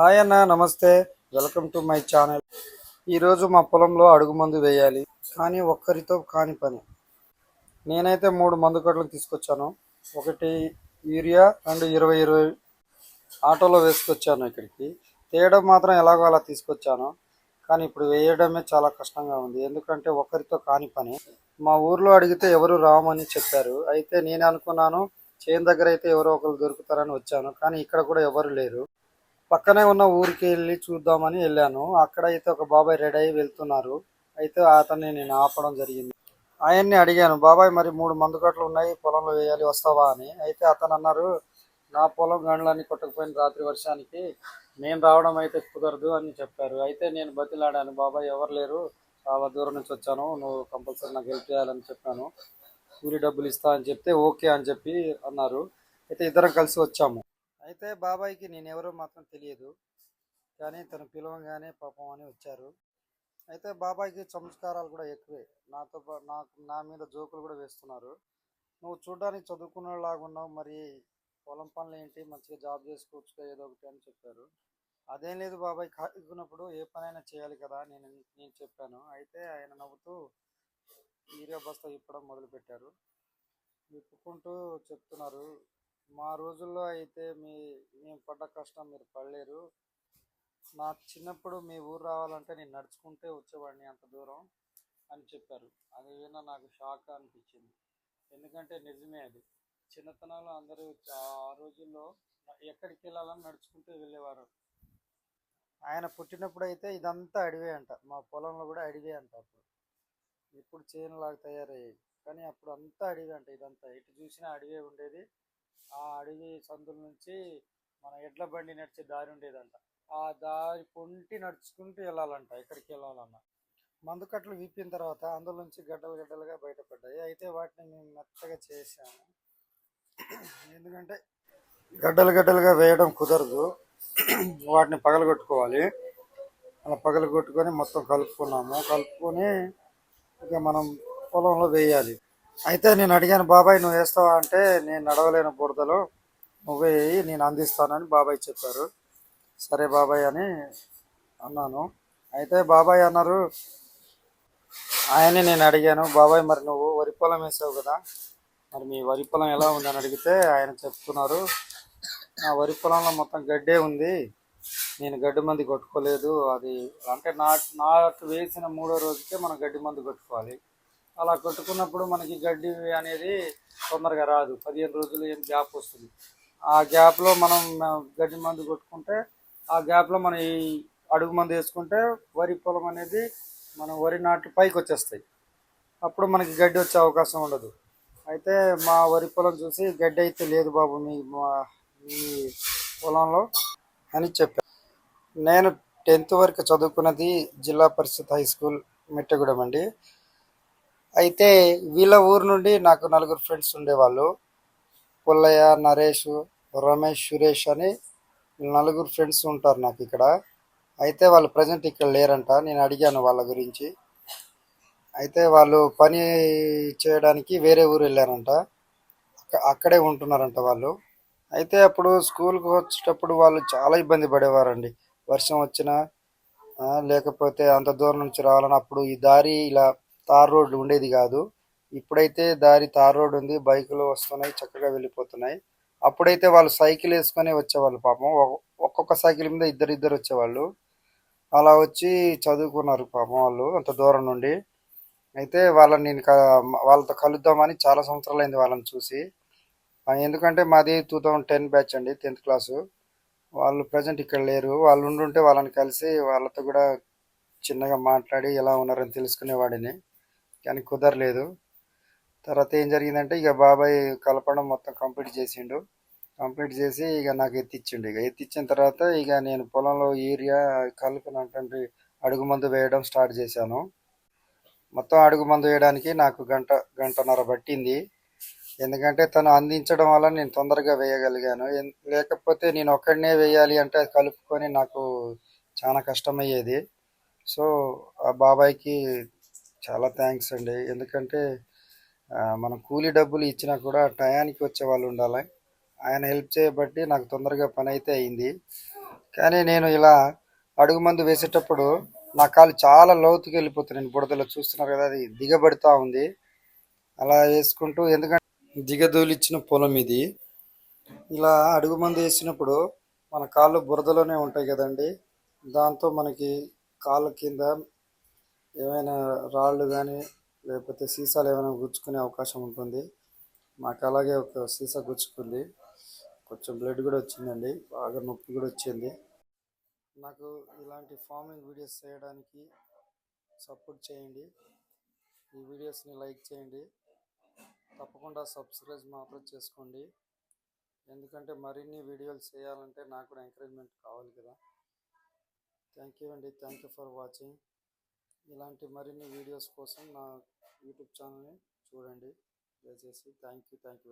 Hi అన్న నమస్తే. Welcome to my channel. ఈరోజు మా పొలంలో అడుగు మందు వేయాలి. కానీ ఒక్కరితో కాని పని. నేనైతే మూడు మందు కట్టలు తీసుకొచ్చాను. ఒకటి యూరియా రెండు ఇరవై ఇరవై ఆటోలో వేసుకొచ్చాను ఇక్కడికి. తేయడం మాత్రం ఎలాగో అలా తీసుకొచ్చాను. కానీ ఇప్పుడు వేయడమే చాలా కష్టంగా ఉంది. ఎందుకంటే ఒకరితో కాని పని. మా ఊర్లో అడిగితే ఎవరు రామని చెప్పారు. అయితే నేను అనుకున్నాను చేను దగ్గర అయితే ఎవరో ఒకరు దొరుకుతారని వచ్చాను. కానీ ఇక్కడ కూడా ఎవరు లేరు. పక్కనే ఉన్న ఊరికి వెళ్ళి చూద్దామని వెళ్ళాను. అక్కడ అయితే ఒక బాబాయ్ రెడీ అయ్యి వెళ్తున్నారు. అయితే అతన్ని నేను ఆపడం జరిగింది. ఆయన్ని అడిగాను బాబాయ్ మరి మూడు మందు కట్టలు ఉన్నాయి పొలంలో వేయాలి వస్తావా? అని. అయితే అతను అన్నారు నా పొలం గండ్లన్నీ కొట్టకపోయిన రాత్రి వర్షానికి నేను రావడం అయితే కుదరదు అని చెప్పారు. అయితే నేను బతిలాడాను బాబాయ్ ఎవరు లేరు చాలా దూరం నుంచి వచ్చాను నువ్వు కంపల్సరీ నాకు హెల్ప్ చేయాలని చెప్పాను. కూలి డబ్బులు ఇస్తా అని చెప్తే ఓకే అని చెప్పి అన్నారు. అయితే ఇద్దరం కలిసి వచ్చాము. అయితే బాబాయ్కి నేను మాత్రం తెలియదు. కానీ తను పిలవంగానే పాపం అని వచ్చారు. అయితే బాబాయ్కి సంస్కారాలు కూడా ఎక్కువే. నాతో నాకు నా మీద జోకులు కూడా వేస్తున్నారు. నువ్వు చూడడానికి చదువుకునేలాగా ఉన్నావు. మరి పొలం పనులు ఏంటి? మంచిగా జాబ్ చేసుకోవచ్చు ఏదో ఒకటి అని చెప్పారు. అదేం లేదు బాబాయ్ ఖాళీకున్నప్పుడు ఏ పనైనా చేయాలి కదా నేను నేను చెప్పాను. అయితే ఆయన నవ్వుతూ యూరియా బస్తా ఇప్పడం మొదలుపెట్టారు. విప్పుకుంటూ చెప్తున్నారు. మా రోజుల్లో అయితే మీ మేము పడ్డ కష్టం మీరు పడలేరు. నా చిన్నప్పుడు మీ ఊరు రావాలంటే నేను నడుచుకుంటే వచ్చేవాడిని అంత దూరం అని చెప్పారు. అది విన్న నాకు షాక్ అనిపించింది. ఎందుకంటే నిజమే అది. చిన్నతనంలో అందరూ ఆ రోజుల్లో ఎక్కడికి వెళ్ళాలని నడుచుకుంటూ వెళ్ళేవారు. ఆయన పుట్టినప్పుడు అయితే ఇదంతా అడివే అంట. మా పొలంలో కూడా అడివే అంట అప్పుడు. ఇప్పుడు చేనులాగా తయారయ్యాయి. కానీ అప్పుడు అంతా అడివే అంట. ఇదంతా ఇటు చూసినా అడివే ఉండేది. ఆ అడవి సందుల నుంచి మన ఎడ్ల బండి నడిచే దారి ఉండేదంట. ఆ దారి పొంటి నడుచుకుంటూ వెళ్ళాలంట ఎక్కడికి వెళ్ళాలన్నా. మందుకట్లు విప్పిన తర్వాత అందులో నుంచి గడ్డలు గడ్డలుగా బయటపడ్డాయి. అయితే వాటిని మేము మెత్తగా చేశాము. ఎందుకంటే గడ్డలు గడ్డలుగా వేయడం కుదరదు. వాటిని పగలగొట్టుకోవాలి. అలా పగలగొట్టుకొని మొత్తం కలుపుకున్నాము. కలుపుకొని ఇక మనం పొలంలో వేయాలి. అయితే నేను అడిగాను బాబాయ్ నువ్వు వేస్తావా? అంటే నేను నడవలేను బురదలో. నువ్వే వేయి నేను అందిస్తానని బాబాయ్ చెప్పారు. సరే బాబాయ్ అని అన్నాను. అయితే బాబాయ్ అన్నారు ఆయన్ని నేను అడిగాను బాబాయ్ మరి నువ్వు వరి పొలం వేసావు కదా మరి మీ వరి పొలం ఎలా ఉందని అడిగితే ఆయన చెప్తున్నారు నా వరి పొలంలో మొత్తం గడ్డే ఉంది నేను గడ్డి మంది కొట్టుకోలేదు అది అంటే నాటు నాటు వేసిన మూడో రోజుకే మనం గడ్డి మందు కొట్టుకోవాలి. అలా కొట్టుకున్నప్పుడు మనకి గడ్డి అనేది తొందరగా రాదు. పదిహేను రోజులు ఏం గ్యాప్ వస్తుంది. ఆ గ్యాప్లో మనం గడ్డి మందు కొట్టుకుంటే ఆ గ్యాప్లో మనం ఈ అడుగు మందు వేసుకుంటే వరి పొలం అనేది మనం వరి నాటు పైకి వచ్చేస్తాయి. అప్పుడు మనకి గడ్డి వచ్చే అవకాశం ఉండదు. అయితే మా వరి పొలం చూసి గడ్డి అయితే లేదు బాబు మీ మా- మీ పొలంలో అని చెప్పాను నేను టెన్త్ వరకు చదువుకున్నది జిల్లా పరిషత్ హై స్కూల్ మిట్టగూడెం అండి. అయితే వీళ్ళ ఊరు నుండి నాకు నలుగురు ఫ్రెండ్స్ ఉండేవాళ్ళు. పుల్లయ్య నరేష్ రమేష్ సురేష్ అని నలుగురు ఫ్రెండ్స్ ఉంటారు నాకు ఇక్కడ. అయితే వాళ్ళు ప్రజెంట్ ఇక్కడ లేరంట. నేను అడిగాను వాళ్ళ గురించి. అయితే వాళ్ళు పని చేయడానికి వేరే ఊరు వెళ్ళారంట. అక్కడే ఉంటున్నారంట వాళ్ళు. అయితే అప్పుడు స్కూల్కి వచ్చేటప్పుడు వాళ్ళు చాలా ఇబ్బంది పడేవారండి. వర్షం వచ్చినా లేకపోతే అంత దూరం నుంచి రావాలని అప్పుడు ఈ దారి ఇలా తార్ రోడ్డు ఉండేది కాదు. ఇప్పుడైతే దారి తార్ రోడ్డు ఉంది. బైకులు వస్తున్నాయి చక్కగా వెళ్ళిపోతున్నాయి. అప్పుడైతే వాళ్ళు సైకిల్ వేసుకొని వచ్చేవాళ్ళు పాపం. ఒక్కొక్క సైకిల్ మీద ఇద్దరు ఇద్దరు వచ్చేవాళ్ళు. అలా వచ్చి చదువుకున్నారు పాపం వాళ్ళు అంత దూరం నుండి. అయితే వాళ్ళని నేను వాళ్ళతో కలుద్దామని చాలా సంవత్సరాలు అయింది వాళ్ళని చూసి. ఎందుకంటే మాది టూ థౌజండ్ టెన్ బ్యాచ్ అండి టెన్త్ క్లాసు. వాళ్ళు ప్రజెంట్ ఇక్కడ లేరు. వాళ్ళు ఉండుంటే వాళ్ళని కలిసి వాళ్ళతో కూడా చిన్నగా మాట్లాడి ఎలా ఉన్నారని తెలుసుకునేవాడిని. కానీ కుదరలేదు. తర్వాత ఏం జరిగిందంటే ఇక బాబాయ్ కలపడం మొత్తం కంప్లీట్ చేసిండు. కంప్లీట్ చేసి ఇక నాకు ఎత్తిచ్చిండు. ఇక ఎత్తిచ్చిన తర్వాత ఇక నేను పొలంలో యూరియా కలిపినటువంటి అడుగు మందు వేయడం స్టార్ట్ చేశాను. మొత్తం అడుగు మందు వేయడానికి నాకు గంట గంటన్నర పట్టింది. ఎందుకంటే తను అందించడం వల్ల నేను తొందరగా వేయగలిగాను. లేకపోతే నేను ఒక్కడనే వేయాలి అంటే అది కలుపుకొని నాకు చాలా కష్టమయ్యేది. సో ఆ బాబాయ్కి చాలా థ్యాంక్స్ అండి. ఎందుకంటే మనం కూలీ డబ్బులు ఇచ్చినా కూడా టయానికి వచ్చే వాళ్ళు ఉండాలి. ఆయన హెల్ప్ చేయబట్టి నాకు తొందరగా పని అయితే అయింది. కానీ నేను ఇలా అడుగు మందు వేసేటప్పుడు నా కాలు చాలా లోతుకి వెళ్ళిపోతున్నాను బుడదలో చూస్తున్నారు కదా అది దిగబడుతూ ఉంది. అలా వేసుకుంటూ ఎందుకంటే దిగదూలిచ్చిన పొలం ఇది. ఇలా అడుగు మందు వేసినప్పుడు మన కాళ్ళు బురదలోనే ఉంటాయి కదండి. దాంతో మనకి కాళ్ళ కింద ఏమైనా రాళ్ళు కానీ లేకపోతే సీసాలు ఏమైనా గుచ్చుకునే అవకాశం ఉంటుంది. మాకు అలాగే ఒక సీసా గుచ్చుకుంది. కొంచెం బ్లడ్ కూడా వచ్చిందండి. బాగా నొప్పి కూడా వచ్చింది. నాకు ఇలాంటి ఫార్మింగ్ వీడియోస్ చేయడానికి సపోర్ట్ చేయండి. ఈ వీడియోస్ని లైక్ చేయండి. తప్పకుండా సబ్స్క్రైబ్ మాత్రం చేసుకోండి. ఎందుకంటే మరిన్ని వీడియోలు చేయాలంటే నాకు కూడా ఎంకరేజ్మెంట్ కావాలి కదా. థ్యాంక్ యూ అండి. థ్యాంక్ యూ ఫర్ వాచింగ్ ఇలాంటి మరిన్ని వీడియోస్ కోసం నా యూట్యూబ్ ఛానల్ని చూడండి. దయచేసి థ్యాంక్ యూ థ్యాంక్ యూ